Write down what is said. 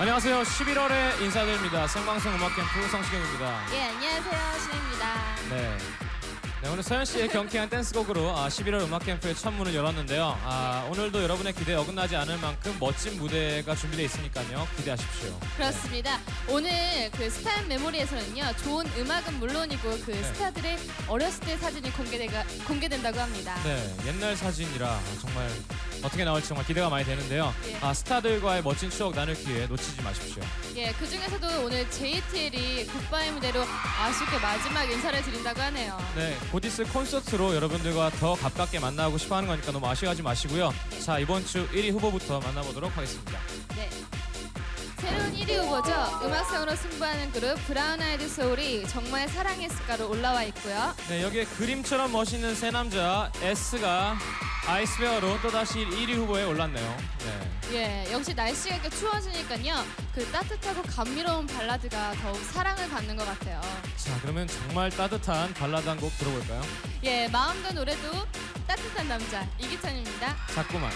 안녕하세요. 11월에 인사드립니다. 생방송 음악 캠프 성시경입니다. 예, 안녕하세요. 신입니다. 네. 네, 오늘 서현 씨의 경쾌한 댄스곡으로 아, 11월 음악 캠프의 첫 문을 열었는데요. 아, 오늘도 여러분의 기대에 어긋나지 않을 만큼 멋진 무대가 준비되어 있으니까요. 기대하십시오. 그렇습니다. 오늘 그 스타 메모리에서는요, 좋은 음악은 물론이고 그 스타들의 어렸을 때 사진이 공개되가, 공개된다고 합니다. 네, 옛날 사진이라 정말 어떻게 나올지 정말 기대가 많이 되는데요. 예. 아, 스타들과의 멋진 추억 나눌 기회 놓치지 마십시오. 예, 그 중에서도 오늘 JTL이 굿바이 무대로 아쉽게 마지막 인사를 드린다고 하네요. 네, 곧 있을 콘서트로 여러분들과 더 가깝게 만나고 싶어 하는 거니까 너무 아쉬워하지 마시고요. 자, 이번 주 1위 후보부터 만나보도록 하겠습니다. 네. 새로운 1위 후보죠. 음악성으로 승부하는 그룹 브라운 아이드 소울이 정말 사랑했을까로 올라와 있고요. 네, 여기에 그림처럼 멋있는 새 남자 S가 아이스베어로 또다시 1위 후보에 올랐네요. 네. 예, 역시 날씨가 이렇게 추워지니까요. 그 따뜻하고 감미로운 발라드가 더욱 사랑을 받는 것 같아요. 자, 그러면 정말 따뜻한 발라드 한 곡 들어볼까요? 예, 마음과 노래도 따뜻한 남자 이기찬입니다. 자꾸만.